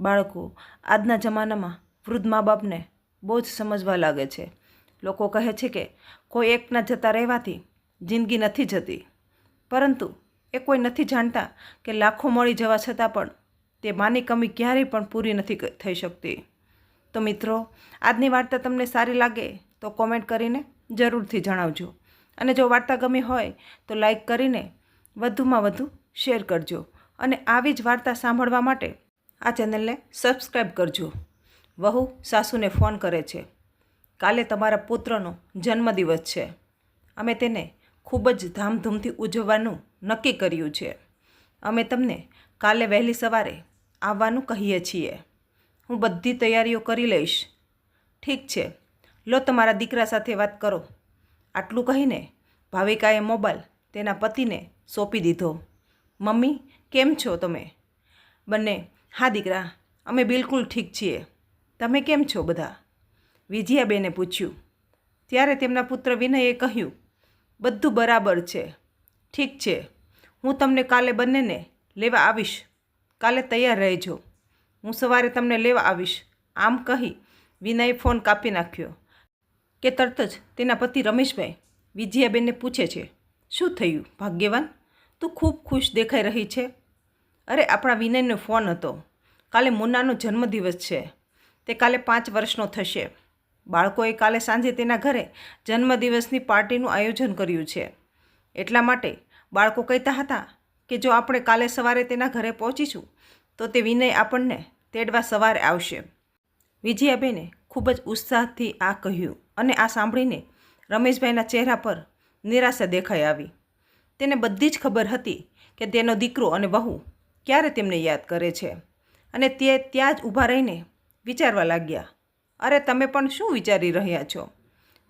બાળકો, આજના જમાનામાં વૃદ્ધ મા બાપને બહુ જ સમજવા લાગે છે. લોકો કહે છે કે, કોઈ એકના જતા રહેવાથી જિંદગી નથી જતી. પરંતુ એ કોઈ નથી જાણતા કે લાખો મળી જવા છતાં પણ તે માની કમી ક્યારેય પણ પૂરી નથી થઈ શકતી. તો મિત્રો, આજની વાર્તા તમને સારી લાગે તો કોમેન્ટ કરીને જરૂરથી જણાવજો. અને જો વાર્તા ગમી હોય તો લાઈક કરીને વધુમાં વધુ શેર કરજો. અને આવી જ વાર્તા સાંભળવા માટે આ ચેનલને સબસ્ક્રાઈબ કરજો. વહુ સાસુને ફોન કરે છે. કાલે તમારા પુત્રનો જન્મદિવસ છે. અમે તેને ખૂબ જ ધામધૂમથી ઉજવવાનું નક્કી કર્યું છે. અમે તમને કાલે વહેલી સવારે આવવાનું કહીએ છીએ. હું બધી તૈયારીઓ કરી લઈશ. ઠીક છે. લો તમારા દીકરા સાથે વાત કરો. આટલું કહીને ભાવિકાએ મોબાઈલ તેના પતિને સોંપી દીધો. મમ્મી, કેમ છો તમે? બંને હા દીકરા, અમે બિલકુલ ઠીક છીએ. તમે કેમ છો બધા? વિજયાબેને પૂછ્યું. ત્યારે તેમના પુત્ર વિનયે કહ્યું, બધું બરાબર છે. ઠીક છે. હું તમને કાલે બંનેને લેવા આવીશ. કાલે તૈયાર રહેજો. હું સવારે તમને લેવા આવીશ. આમ કહી વિનયે ફોન કાપી નાખ્યો કે તરત જ તેના પતિ રમેશભાઈ વિજયાબેનને પૂછે છે, શું થયું? ભાગ્યવાન? તું ખૂબ ખુશ દેખાઈ રહી છે. અરે, આપણા વિનયનો ફોન હતો. કાલે મુન્નાનો જન્મદિવસ છે. તે કાલે પાંચ વર્ષનો થશે. બાળકોએ કાલે સાંજે તેના ઘરે જન્મદિવસની પાર્ટીનું આયોજન કર્યું છે. એટલા માટે બાળકો કહેતા હતા કે જો આપણે કાલે સવારે તેના ઘરે પહોંચીશું, તો તે વિનય આપણને તેડવા સવારે આવશે. વિજયાબેને ખૂબ જ ઉત્સાહથી આ કહ્યું અને આ સાંભળીને રમેશભાઈના ચહેરા પર નિરાશા દેખાઈ આવી. તેને બધી જ ખબર હતી કે તેનો દીકરો અને વહુ ક્યારે તેમને યાદ કરે છે? અને તે ત્યાં જ ઊભા રહીને વિચારવા લાગ્યા, અરે, તમે પણ શું વિચારી રહ્યા છો?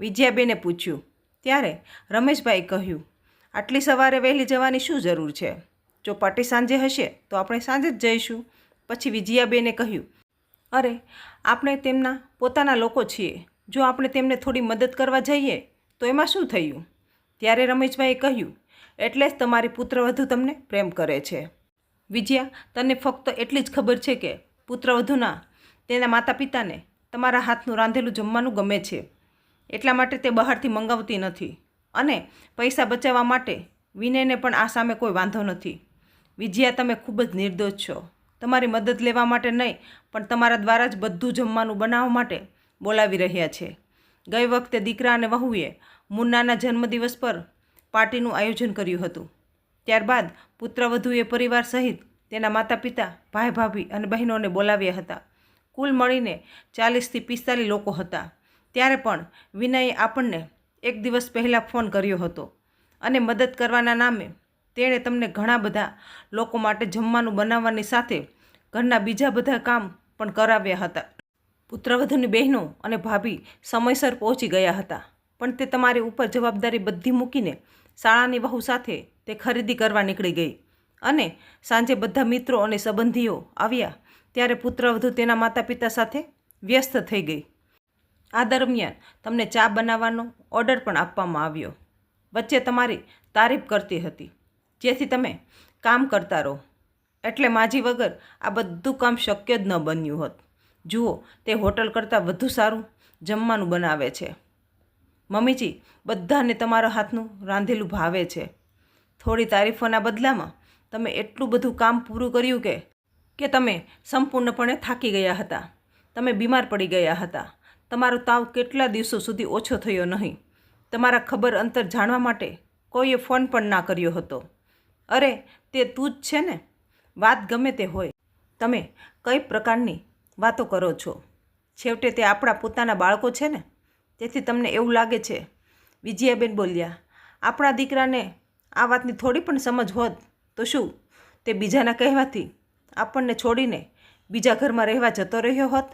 વિજયાબેને પૂછ્યું, ત્યારે? રમેશભાઈ કહ્યું, આટલી સવારે વહેલી જવાની શું જરૂર છે? જો પાર્ટી સાંજે હશે, તો આપણે સાંજે જ જઈશું. પછી વિજયાબેને કહ્યું, અરે, આપણે તેમના પોતાના લોકો છીએ. જો આપણે તેમને થોડી મદદ કરવા જઈએ, તો એમાં શું થયું? ત્યારે રમેશભાઈએ કહ્યું, એટલે જ તમારી પુત્રવધુ તમને પ્રેમ કરે છે. વિજયા, તને ફક્ત એટલી જ ખબર છે કે પુત્રવધુના તેના માતા પિતાને તમારા હાથનું રાંધેલું જમવાનું ગમે છે. એટલા માટે તે બહારથી મંગાવતી નથી અને પૈસા બચાવવા માટે વિનયને પણ આ સામે કોઈ વાંધો નથી. વિજયા, તમે ખૂબ જ નિર્દોષ છો. તમારી મદદ લેવા માટે નહીં, પણ તમારા દ્વારા જ બધું જમવાનું બનાવવા માટે બોલાવી રહ્યા છે. ગઈ વખતે દીકરા અને વહુએ મુન્નાના જન્મદિવસ પર પાર્ટીનું આયોજન કર્યું હતું. ત્યારબાદ પુત્રવધુએ પરિવાર સહિત તેના માતા પિતા ભાઈ ભાભી અને બહેનોને બોલાવ્યા હતા. કુલ મળીને ચાલીસથી પિસ્તાલીસ લોકો હતા. ત્યારે પણ વિનયે આપણને એક દિવસ પહેલાં ફોન કર્યો હતો અને મદદ કરવાના નામે તેણે તમને ઘણા બધા લોકો માટે જમવાનું બનાવવાની સાથે ઘરના બીજા બધા કામ પણ કરાવ્યા હતા. પુત્રવધુની બહેનો અને ભાભી સમયસર પહોંચી ગયા હતા, પણ તે તમારી ઉપર જવાબદારી બધી મૂકીને શાળાની વહુ સાથે તે ખરીદી કરવા નીકળી ગઈ. અને સાંજે બધા મિત્રો અને સંબંધીઓ આવ્યા ત્યારે પુત્રવધુ તેના માતા પિતા સાથે વ્યસ્ત થઈ ગઈ. આ દરમિયાન તમને ચા બનાવવાનો ઓર્ડર પણ આપવામાં આવ્યો. વચ્ચે તમારી તારીફ કરતી હતી. જેથી તમે કામ કરતા રહો. એટલે માજી વગર આ બધું કામ શક્ય જ ન બન્યું હોત. જુઓ, તે હોટલ કરતાં વધુ સારું જમવાનું બનાવે છે. મમ્મીજી, બધાને તમારા હાથનું રાંધેલું ભાવે છે. થોડી તારીફોના બદલામાં તમે એટલું બધું કામ પૂરું કર્યું કે કે તમે સંપૂર્ણપણે થાકી ગયા હતા. તમે બીમાર પડી ગયા હતા. તમારો તાવ કેટલા દિવસો સુધી ઓછો થયો નહીં. તમારા ખબર અંતર જાણવા માટે કોઈએ ફોન પણ ના કર્યો હતો. અરે, તે તું જ છે ને? વાત ગમે તે હોય. તમે કઈ પ્રકારની વાતો કરો છો? છેવટે તે આપણા પોતાના બાળકો છે ને? તેથી તમને એવું લાગે છે. વિજયાબેન બોલ્યા, આપણા દીકરાને આ વાતની થોડી પણ સમજ હોત તો શું? તે બીજાના કહેવાથી આપણને છોડીને બીજા ઘરમાં રહેવા જતો રહ્યો હોત?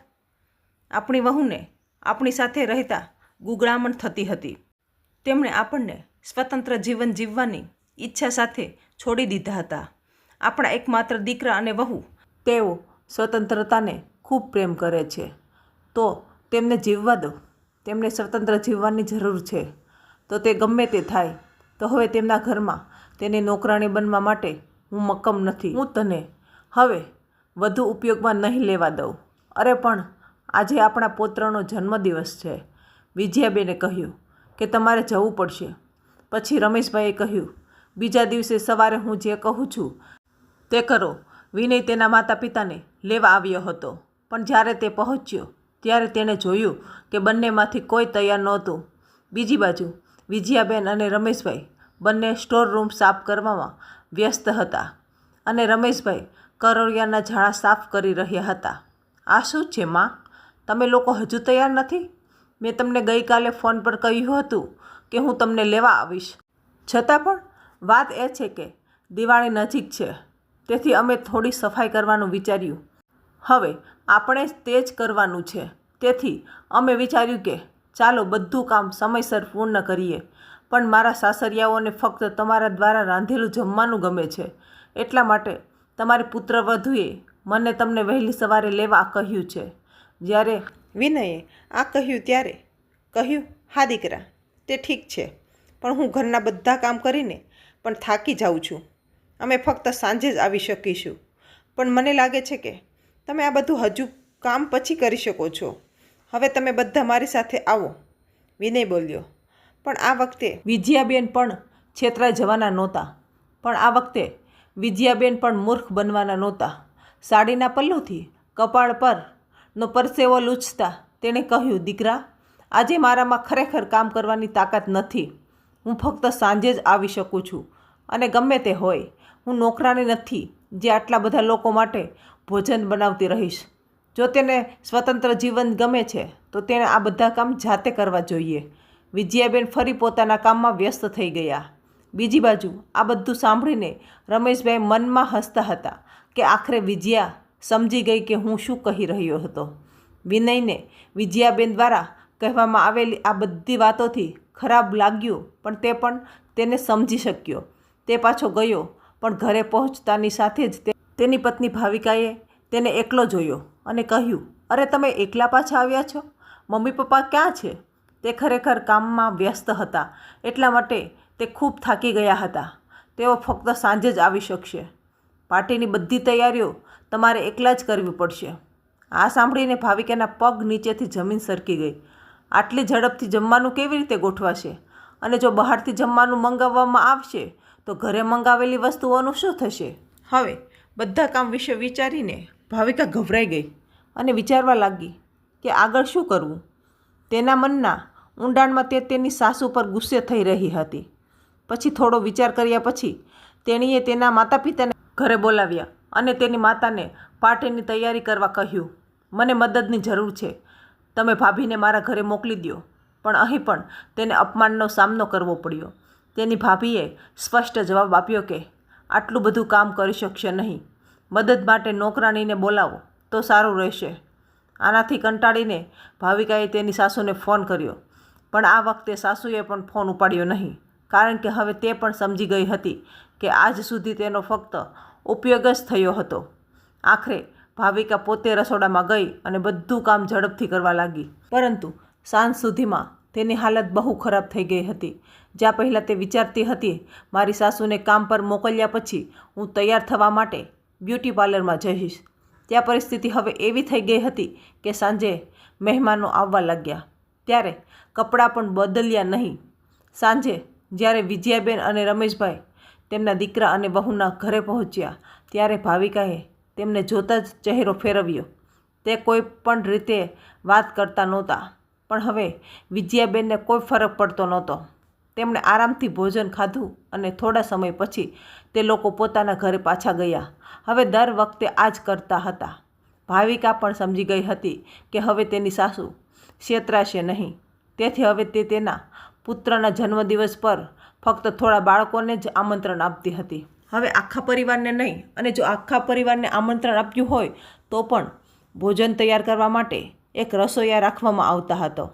આપણી વહુને આપણી સાથે રહેતા ગુગળામણ થતી હતી. તેમણે આપણને સ્વતંત્ર જીવન જીવવાની ઈચ્છા સાથે છોડી દીધા હતા. આપણા એકમાત્ર દીકરા અને વહુ તેઓ સ્વતંત્રતાને ખૂબ પ્રેમ કરે છે. તો તેમને જીવવા દો. તેમને સ્વતંત્ર જીવવાની જરૂર છે. તો તે ગમે તે થાય. તો હવે તેમના ઘરમાં તેને નોકરાણી બનવા માટે હું મક્કમ નથી. હું તને હવે વધુ ઉપયોગમાં નહીં લેવા દઉં. અરે પણ આજે આપણા પુત્રનો જન્મદિવસ છે. વિજયાબેને કહ્યું કે તમારે જવું પડશે. પછી રમેશભાઈએ કહ્યું, બીજા દિવસે સવારે હું જે કહું છું તે કરો. વિનય તેના માતા પિતાને લેવા આવ્યો હતો. પણ જ્યારે તે પહોંચ્યો ત્યારે તેણે જોયું કે બંનેમાંથી કોઈ તૈયાર નહોતું. બીજી બાજુ, વિજયાબેન અને રમેશભાઈ બંને સ્ટોર રૂમ સાફ કરવામાં વ્યસ્ત હતા અને રમેશભાઈ કરોળિયાના ઝાડા સાફ કરી રહ્યા હતા. આ શું છે, માં? તમે લોકો હજુ તૈયાર નથી? મેં તમને ગઈકાલે ફોન પર કહ્યું હતું કે હું તમને લેવા આવીશ. છતાં પણ વાત એ છે કે દિવાળી નજીક છે, તેથી અમે થોડી સફાઈ કરવાનું વિચાર્યું. હવે આપણે તે જ કરવાનું છે. તેથી, અમે વિચાર્યું કે, ચાલો બધું કામ સમયસર પૂર્ણ કરીએ. પણ મારા સાસરિયાઓને ફક્ત તમારા દ્વારા રાંધેલું જમવાનું ગમે છે. એટલા માટે, તમારી પુત્રવધુએ મને તમને વહેલી સવારે લેવા કહ્યું છે. જ્યારે વિનયે આ કહ્યું ત્યારે, કહ્યું, હા દીકરા, તે ઠીક છે. પણ હું ઘરના બધા કામ કરીને પણ થાકી જાઉં છું. અમે ફક્ત સાંજે જ આવી શકીશું. પણ મને લાગે છે કે તમે આ બધું હજુ કામ પછી કરી શકો છો. હવે તમે બધા મારી સાથે આવો. વિનય બોલ્યો. પણ આ વખતે વિજયાબેન પણ છેતરાઈ જવાના નહોતા. પણ આ વખતે વિજયાબેન પણ મૂર્ખ બનવાના નહોતા. સાડીના પલ્લુથી કપાળ પર નો પરસેવો લૂછતા તેણે કહ્યું, દીકરા, આજે મારામાં ખરેખર કામ કરવાની તાકાત નથી. હું ફક્ત સાંજે જ આવી શકું છું. અને ગમે તે હોય, હું નોકરાની નથી. જે આટલા બધા લોકો માટે ભોજન બનાવતી રહીશ. જો તેને સ્વતંત્ર જીવન ગમે છે, તો તેણે આ બધા કામ જાતે કરવા જોઈએ. વિજયાબેન ફરી પોતાના કામમાં વ્યસ્ત થઈ ગયા. બીજી બાજુ આ બધું સાંભળીને રમેશભાઈ મનમાં હસતા હતા કે આખરે વિજયા સમજી ગઈ કે હું શું કહી રહ્યો હતો. વિનયને વિજયાબેન દ્વારા કહેવામાં આવેલી આ બધી વાતોથી ખરાબ લાગ્યું, પણ તે પણ તેને સમજી શક્યો. તે પાછો ગયો પણ ઘરે પહોંચતાની સાથે જ તેની પત્ની ભાવિકાએ તેને એકલો જોયો અને કહ્યું, અરે, તમે એકલા પાછા આવ્યા છો? મમ્મી પપ્પા ક્યાં છે? તે ખરેખર કામમાં વ્યસ્ત હતા, એટલા માટે તે ખૂબ થાકી ગયા હતા. તેઓ ફક્ત સાંજે જ આવી શકશે. પાર્ટીની બધી તૈયારીઓ તમારે એકલા જ કરવી પડશે. આ સાંભળીને ભાવિકાના પગ નીચેથી જમીન સરકી ગઈ. આટલી ઝડપથી જમવાનું કેવી રીતે ગોઠવાશે? અને જો બહારથી જમવાનું મંગાવવામાં આવશે તો ઘરે મંગાવેલી વસ્તુઓનું શું થશે? હવે બધા કામ વિશે વિચારીને ભાવિકા ગભરાઈ ગઈ. અને વિચારવા લાગી કે આગળ શું કરવું? તેના મનના ઊંડાણમાં તે તેની સાસુ પર ગુસ્સે થઈ રહી હતી. પછી થોડો વિચાર કર્યા પછી તેણીએ તેના માતા પિતાને ઘરે બોલાવ્યા અને તેની માતાને પાર્ટીની તૈયારી કરવા કહ્યું મને મદદની જરૂર છે. તમે ભાભીને મારા ઘરે મોકલી દો પણ અહીં પણ તેને અપમાનનો સામનો કરવો પડ્યો. તેની ભાભીએ સ્પષ્ટ જવાબ આપ્યો કે, આટલું બધું કામ કરી શકશે નહીં. મદદ માટે નોકરાણીને બોલાવો, તો સારું રહેશે. આનાથી કંટાળીને ભાવિકાએ તેની સાસુને ફોન કર્યો. પણ આ વખતે સાસુએ પણ ફોન ઉપાડ્યો નહીં, કારણ કે હવે તે પણ સમજી ગઈ હતી કે આજ સુધી તેનો ફક્ત ઉપયોગ જ થયો હતો. આખરે ભાવિકા પોતે રસોડામાં ગઈ અને બધું કામ ઝડપથી કરવા લાગી. પરંતુ સાંજ સુધીમાં તેની હાલત બહુ ખરાબ થઈ ગઈ હતી. જ્યાં પહેલાં તે વિચારતી હતી, મારી સાસુને કામ પર મોકલ્યા પછી હું તૈયાર થવા માટે બ્યુટી પાર્લરમાં જઈશ. ત્યાં પરિસ્થિતિ હવે એવી થઈ ગઈ હતી કે સાંજે મહેમાનો આવવા લાગ્યા. ત્યારે કપડાં પણ બદલ્યા નહીં. સાંજે જ્યારે વિજયાબેન અને રમેશભાઈ તેમના દીકરા અને વહુના ઘરે પહોંચ્યા, ત્યારે ભાવિકાએ તેમને જોતા જ ચહેરો ફેરવ્યો. તે કોઈ પણ રીતે વાત કરતા નહોતા. પણ હવે વિજયાબેનને કોઈ ફરક પડતો નહોતો. તેમણે આરામથી ભોજન ખાધું અને થોડા સમય પછી તે લોકો પોતાના ઘરે પાછા ગયા. હવે દર વખતે આ જ કરતા હતા. ભાવિકા પણ સમજી ગઈ હતી કે હવે તેની સાસુ છેતરાશે નહીં. તેથી હવે તે તેના પુત્રના જન્મદિવસ પર ફક્ત થોડા બાળકોને જ આમંત્રણ આપતી હતી. હવે આખા પરિવારને નહીં અને જો આખા પરિવારને આમંત્રણ આપ્યું હોય તો પણ ભોજન તૈયાર કરવા માટે એક રસોઈયા રાખવામાં આવતા હતો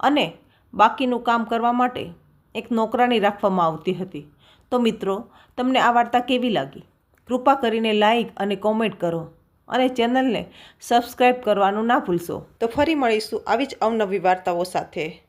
અને બાકીનું કામ કરવા માટે એક નોકરાણી રાખવામાં આવતી હતી. તો મિત્રો, તમને આ વાર્તા કેવી લાગી? કૃપા કરીને લાઈક અને કોમેન્ટ કરો અને ચેનલને સબસ્ક્રાઈબ કરવાનું ના ભૂલશો. તો ફરી મળીશું આવી જ અવનવી વાર્તાઓ સાથે.